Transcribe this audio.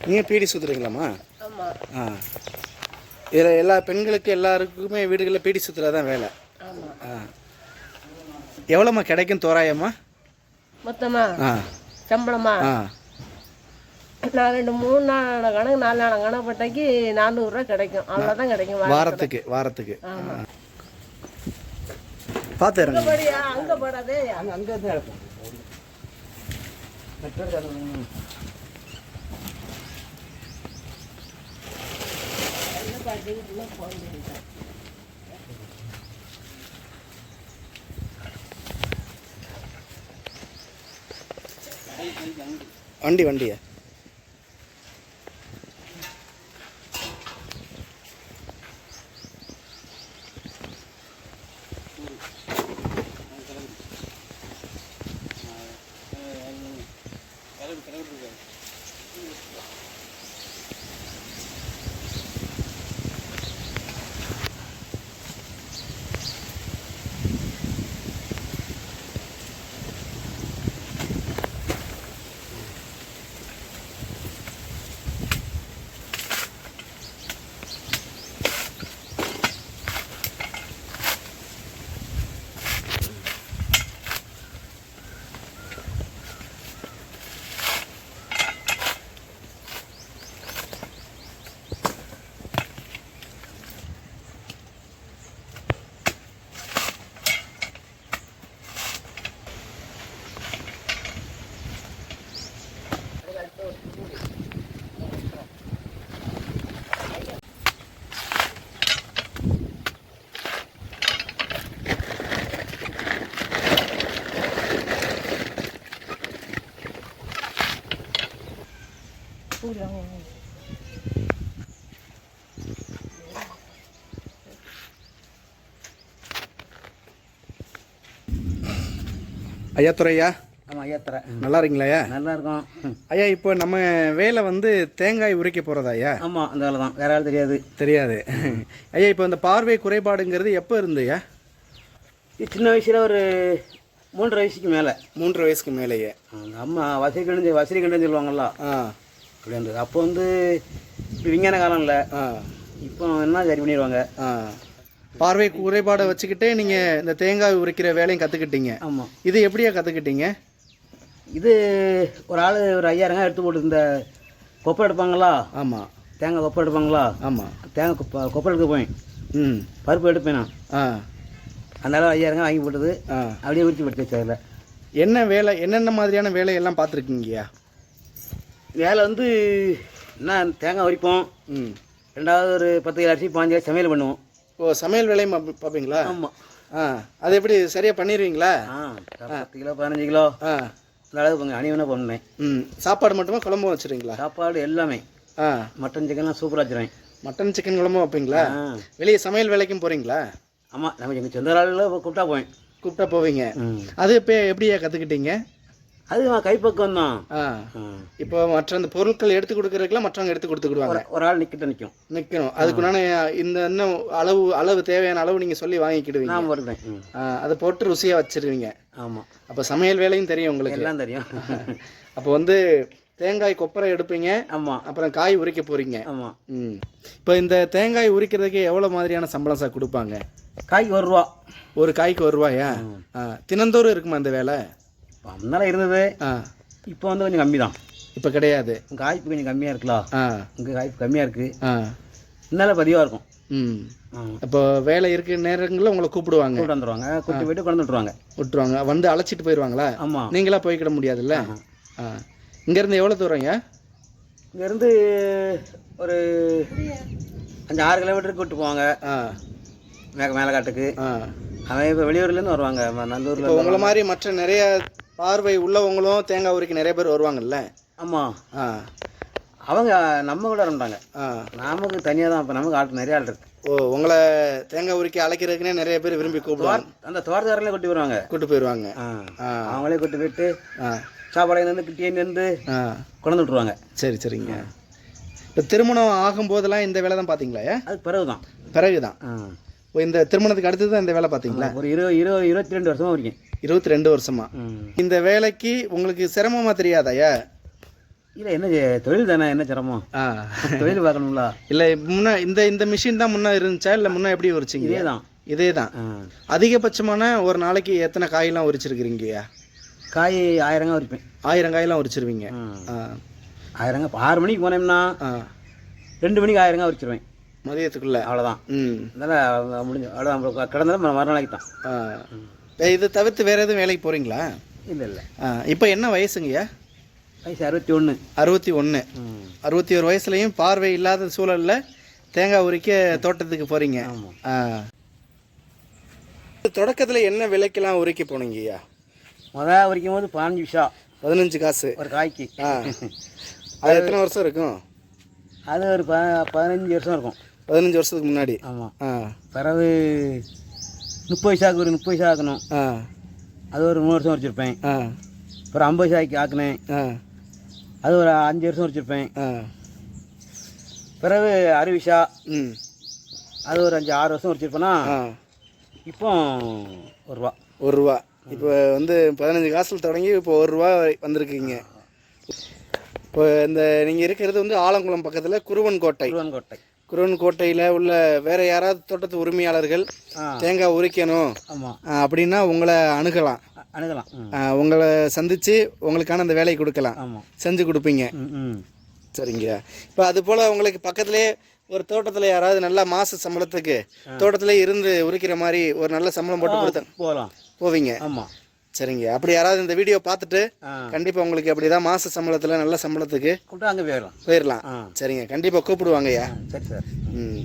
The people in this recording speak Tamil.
நீங்கள் பீடி சுற்றுறீங்களாம்மா ஆ. இதில் எல்லா பெண்களுக்கு எல்லாருக்குமே வீடுகளில் பீடி சுற்றுறது தான் வேலை. ஆ. எவ்வளோம்மா கிடைக்கும் தோராயம்மா? மொத்தமா? ஆ. சம்பளமா? ஆ. நான் ரெண்டு மூணு நாள் கணக்கு நாலு நாள் கணக்கு பட்டைக்கு நானூறுரூவா கிடைக்கும். அவ்வளோதான் கிடைக்கும். வாரத்துக்கு வாரத்துக்கு. ஆமா. பார்த்து அங்க இறங்க படியா? அங்கே போடாதே. அங்கே அங்கே தான் இருப்போம் வண்டி வண்டியா? ஐயா துறையா ஆமாம் ஐயாத்தரை நல்லா இருக்கீங்களா ஐயா? நல்லா இருக்கும். ஐயா இப்போ நம்ம வேலை வந்து தேங்காய் உரிக்க போகிறதா ஐயா? ஆமாம் அந்த வேலை தான். வேற ஆள் தெரியாது. தெரியாது. ஐயா இப்போ இந்த பார்வை குறைபாடுங்கிறது எப்போ இருந்து ஐயா? இது சின்ன வயசில் ஒரு மூன்றரை வயசுக்கு மேலே. மூன்று வயசுக்கு மேலேயே அந்த அம்மா வசதி கண்டு வசதி கண்டுன்னு சொல்லுவாங்கல்ல. ஆ. அப்படி இருந்தது. அப்போ வந்து விஞ்ஞான காலம் இல்லை ஆ. இப்போ என்ன சரி பண்ணிடுவாங்க? ஆ. பார்வை குறைபாடை வச்சுக்கிட்டே நீங்கள் இந்த தேங்காய் உரிக்கிற வேலையும் கற்றுக்கிட்டீங்க ஆமாம் இது எப்படியா கற்றுக்கிட்டீங்க இது ஒரு ஆள் ஒரு ஐயாயிரம் எடுத்து போட்டு இந்த கொப்பரை எடுப்பாங்களா? ஆமாம் தேங்காய் கொப்பரை எடுப்பாங்களா? ஆமாம் தேங்காய் கொப்ப கொப்பரை எடுக்க போய் ம். பருப்பு எடுப்பேன் நான். ஆ. அதனால ஐயாயிரம் வாங்கி போட்டது. ஆ. அப்படியே உரிச்சு படுத்து வச்சு அதில். என்ன வேலை என்னென்ன மாதிரியான வேலையெல்லாம் பார்த்துருக்கீங்கய்யா? வேலை வந்து என்ன தேங்காய் உரிப்போம். ம். ரெண்டாவது ஒரு பத்து கிலோ அரிசி பாஞ்சு சமையல் பண்ணுவோம். ஓ சமையல் வேலையும் பார்ப்ப- பார்ப்பீங்களா ஆமாம் ஆ அது எப்படி சரியாக பண்ணிடுவீங்களா? ஆ பத்து கிலோ பதினஞ்சு கிலோ. ஆ. இந்த அளவுக்கு கொஞ்சம் அணிவனாக பண்ணுவேன் ம் சாப்பாடு மட்டுமா குழம்பும் வச்சுருவீங்களா? சாப்பாடு எல்லாமே. ஆ. மட்டன் சிக்கன்லாம் சூப்பராக வச்சுருவேன். மட்டன் சிக்கன் குழம்பும் வைப்பீங்களா? வெளியே சமையல் வேலைக்கும் போகிறீங்களா ஆமாம் நம்ம எங்கள் சொந்த ஆளில் கூப்பிட்டா போவேன். கூப்பிட்டா போவீங்க. அது இப்போ எப்படியா கற்றுக்கிட்டீங்க அது கைப்பக்கம் தான். இப்போ மற்ற அந்த பொருட்கள் எடுத்து கொடுக்குறதுக்குலாம் மற்றவங்க எடுத்து கொடுத்துக்கிடுவாங்க. ஒரு ஆள் நிற்கிட்ட நிற்கும் நிற்கணும் அதுக்குண்டான இந்த இன்னும் அளவு அளவு தேவையான அளவு நீங்கள் சொல்லி வாங்கிக்கிடுவீங்க. நான் வருவேன் அதை போட்டு ருசியாக வச்சிருவீங்க. ஆமாம் அப்போ சமையல் வேலையும் தெரியும் உங்களுக்கு. எல்லாம் தெரியும். அப்போ வந்து தேங்காய் கொப்பரை எடுப்பீங்க. ஆமாம் அப்புறம் காய் உரிக்க போகிறீங்க ஆமாம் ம். இப்போ இந்த தேங்காய் உரிக்கிறதுக்கு எவ்வளோ மாதிரியான சம்பளம் சார் கொடுப்பாங்க? காய்க்கு ஒரு ரூபா. ஒரு காய்க்கு ஒரு ரூபாயா? தினந்தோறும் இருக்குமா அந்த வேலை? முன்னால் இருந்தது. ஆ. இப்போ வந்து கொஞ்சம் கம்மி தான் இப்போ கிடையாது. காய்ப்பு கொஞ்சம் கம்மியாக இருக்கலாம் ஆ. உங்கள் காய்ப்பு கம்மியாக இருக்குது ஆ. முன்னால் பதிவாக இருக்கும். ம். இப்போ வேலை இருக்கிற நேரங்களில் உங்களை கூப்பிடுவாங்க. கூப்பிட்டு வந்துடுவாங்க கூட்டி போயிட்டு கொண்டு விட்டுருவாங்க விட்டுருவாங்க. வந்து அழைச்சிட்டு போயிடுவாங்களா? ஆமாம் நீங்களா போய்க்கிட முடியாதுல்ல? ஆ. இங்கேருந்து எவ்வளோ தூரங்க? இங்கேருந்து ஒரு அஞ்சு ஆறு கிலோமீட்டருக்கு கூப்பிட்டு போவாங்க. ஆ. மேக மேலக்காட்டுக்கு ஆ. அவன் இப்போ வெளியூர்லேருந்து வருவாங்க. நல்லூர்ல உங்களை மாதிரி மற்ற நிறைய பார்வை உள்ளவங்களும் தேங்காய் உரிக்க நிறைய பேர் வருவாங்கல்ல? ஆமாம் ஆ. அவங்க நம்ம கூட ஆ. நமக்கு தனியாக தான் இப்போ நமக்கு ஆள் நிறைய ஆள் இருக்கு. ஓ உங்களை தேங்காய் உரிக்க அழைக்கிறதுக்குனே நிறைய பேர் விரும்பி கூப்பிடுவாங்க. அந்த தோட்டக்காரங்களே கூட்டி வருவாங்க. கூட்டு போயிடுவாங்க ஆ. ஆ. அவங்களே கூட்டி போயிட்டு ஆ. சாப்பாடு கிட்டேருந்து ஆ. கொண்டு விட்ருவாங்க சரி சரிங்க. இப்போ திருமணம் ஆகும்போதெல்லாம் இந்த வேலை தான் பார்த்தீங்களா அது பிறகு தான் பிறகு தான் இந்த திருமணத்துக்கு அடுத்து தான் இந்த வேலை பார்த்தீங்களா ஒரு இருபது இருபது இருபத்தி ரெண்டு வருஷமாக இருக்கேன் இருபத்தி ரெண்டு வருஷமா. இந்த வேலைக்கு உங்களுக்கு சிரமமா தெரியாதாயா? இல்லை என்ன தொழில் தானே என்ன சிரமம்? ஆ. தொழில் பார்க்கணும்ல? இல்லை முன்ன இந்த இந்த மிஷின் தான் முன்னே இருந்துச்சா இல்லை முன்னே எப்படி உரிச்சிங்க? இதே தான் இதே தான். அதிகபட்சமான ஒரு நாளைக்கு எத்தனை காயெல்லாம் உரிச்சிருக்கிறீங்கய்யா? காய் ஆயிரங்க உரிப்பேன். ஆயிரம் காயெல்லாம் உரிச்சிருவீங்க. ஆயிரங்க ஆறு மணிக்கு போனோம்னா ரெண்டு மணிக்கு ஆயிரங்க உரிச்சிருவேன். மதியத்துக்குள்ள? அவ்வளோதான் ம். அதனால் முடிஞ்சு அவ்வளோதான் கிடந்தாலும் மறுநாளைக்கு தான் ஆ. இது தவிர்த்து வேறு எதுவும் வேலைக்கு போகிறீங்களா இல்லை இல்லை. இப்போ என்ன வயசுங்கய்யா? வயசு அறுபத்தி ஒன்று அறுபத்தி ஒன்று அறுபத்தி ஒரு வயசுலையும் பார்வை இல்லாத சூழலில் தேங்காய் உரிக்க தோட்டத்துக்கு போகிறீங்க தொடக்கத்தில் என்ன விலைக்கெல்லாம் உரிக்க போனீங்கய்யா? மொதல் உரிக்கும் போது பதினஞ்சு விஷா. பதினஞ்சு காசு. ஒரு காய்க்கு. ஆ. அது எத்தனை வருஷம் இருக்கும்? அது ஒரு ப பதினஞ்சு வருஷம் இருக்கும். பதினஞ்சு வருஷத்துக்கு முன்னாடி. ஆமாம் ஆ. பிறகு முப்பது பைசாவுக்கு ஒரு முப்பது ஆ. அது ஒரு மூணு வருஷம் வச்சுருப்பேன். ஆ. அப்புறம் ஐம்பது பைசாய்க்கு ஆக்கினேன். ஆ. அது ஒரு அஞ்சு வருஷம் வச்சுருப்பேன். ஆ. பிறகு அறுவிஷா. ம். அது ஒரு அஞ்சு ஆறு வருஷம் வச்சுருப்பேன்னா இப்போ ஒரு ரூபா. ஒரு ரூபா. இப்போ வந்து பதினஞ்சு காசில் தொடங்கி இப்போ ஒரு ரூபா வந்திருக்கீங்க. இப்போ இந்த நீங்கள் இருக்கிறது வந்து ஆலங்குளம் பக்கத்தில் குருவன் கோட்டை. குருவன் கோட்டையில் உள்ள வேற யாராவது தோட்டத்து உரிமையாளர்கள் தேங்காய் உரிக்கணும் அப்படின்னா உங்களை அணுகலாம். அணுகலாம். உங்களை சந்தித்து உங்களுக்கான அந்த வேலையை கொடுக்கலாம். செஞ்சு கொடுப்பீங்க. சரிங்க. இப்போ அது போல் உங்களுக்கு பக்கத்துலேயே ஒரு தோட்டத்தில் யாராவது நல்ல மாச சம்பளத்துக்கு தோட்டத்திலே இருந்து உரிக்கிற மாதிரி ஒரு நல்ல சம்பளம் போட்டு கொடுத்தா போகலாம் போவீங்க. ஆமாம் சரிங்க. அப்படி யாராவது இந்த வீடியோ பார்த்துட்டு கண்டிப்பாக உங்களுக்கு அப்படிதான் மாச சம்பளத்தில் நல்ல சம்பளத்துக்கு கூப்பிட்டு அங்கே போயிடலாம். போயிடலாம். சரிங்க. கண்டிப்பாக கூப்பிடுவாங்கய்யா. சரி சார். ம்.